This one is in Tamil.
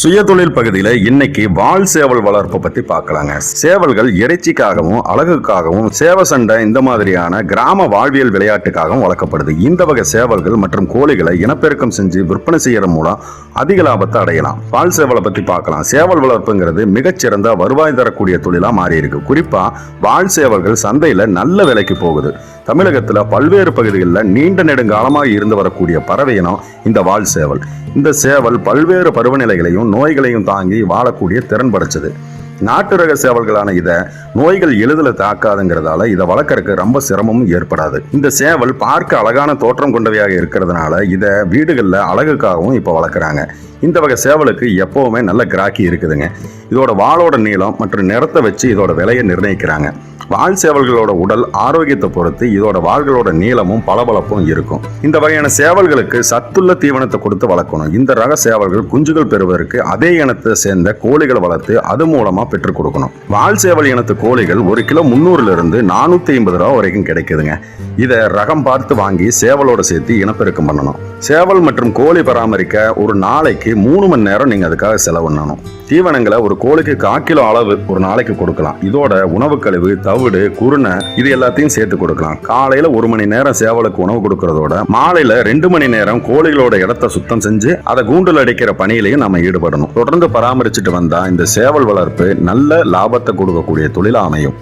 சுயதொழில் பகுதியில் இன்னைக்கு வால் சேவல் வளர்ப்பை பத்தி பார்க்கலாங்க. சேவல்கள் இறைச்சிக்காகவும் அழகுக்காகவும் சேவ சண்டை இந்த மாதிரியான கிராம வாழ்வியல் விளையாட்டுக்காகவும் வளர்க்கப்படுது. இந்த வகை சேவல்கள் மற்றும் கோழிகளை இனப்பெருக்கம் செஞ்சு விற்பனை செய்யற மூலம் அதிக லாபத்தை அடையலாம். வால் சேவலை பத்தி பார்க்கலாம். சேவல் வளர்ப்புங்கிறது மிகச்சிறந்த வருவாய் தரக்கூடிய தொழிலா மாறி இருக்கு குறிப்பா வால் சேவல்கள் சந்தையில நல்ல விலைக்கு போகுது. தமிழகத்துல பல்வேறு பகுதிகளில் நீண்ட நெடுங்காலமாக இருந்து வரக்கூடிய பறவையினம் இந்த வால் சேவல். இந்த சேவல் பல்வேறு பருவநிலைகளையும் நோய்களையும் தாங்கி வாழக்கூடிய திறன் படைச்சது. நாட்டு ரக சேவல்களான இதை நோய்கள் எளிதில் தாக்காதுங்கிறதால இதை வளர்க்கறதுக்கு ரொம்ப சிரமமும் ஏற்படாது. இந்த சேவல் பார்க்க அழகான தோற்றம் கொண்டவையாக இருக்கிறதுனால இதை வீடுகளில் அழகுக்காகவும் இப்போ வளர்க்குறாங்க. இந்த வகை சேவலுக்கு எப்போவுமே நல்ல கிராக்கி இருக்குதுங்க. இதோட வாளோட நீளம் மற்றும் நிறத்தை வச்சு இதோட விலையை நிர்ணயிக்கிறாங்க. வால் சேவல்களோட உடல் ஆரோக்கியத்தை பொறுத்து இதோட வாள்களோட நீளமும் பளபளப்பும் இருக்கும். இந்த வகையான சேவல்களுக்கு சத்துள்ள தீவனத்தை கொடுத்து வளர்க்கணும். இந்த ரக சேவல்கள் குஞ்சுகள் பெறுவதற்கு அதே இனத்தை சேர்ந்த கோழிகளை வளர்த்து அது மூலமா பெற்றுக் கொடுக்கணும். வால் சேவல் இனத்து கோழிகள் ஒரு கிலோ முந்நூறுல இருந்து நானூத்தி ஐம்பது ரூபா வரைக்கும் கிடைக்குதுங்க. இதை ரகம் பார்த்து வாங்கி சேவலோட சேர்த்து இனப்பெருக்கம் பண்ணணும். சேவல் மற்றும் கோழி பராமரிக்க ஒரு நாளைக்கு மூணு மணி நேரம் நீங்க அதுக்காக செலவு பண்ணணும் தீவனங்களை ஒரு கோழிக்கு கால் கிலோ அளவு ஒரு நாளைக்கு கொடுக்கலாம். இதோட உணவு கழிவு தவிடு குருணை இது எல்லாத்தையும் சேர்த்து கொடுக்கலாம். காலையில ஒரு மணி நேரம் சேவலுக்கு உணவு கொடுக்கறதோட மாலையில ரெண்டு மணி நேரம் கோழிகளோட இடத்த சுத்தம் செஞ்சு அதை கூண்டில் அடிக்கிற பணியிலையும் நம்ம ஈடுபடணும். தொடர்ந்து பராமரிச்சுட்டு வந்தா இந்த சேவல் வளர்ப்பு நல்ல லாபத்தை கொடுக்கக்கூடிய தொழிலாக அமையும்.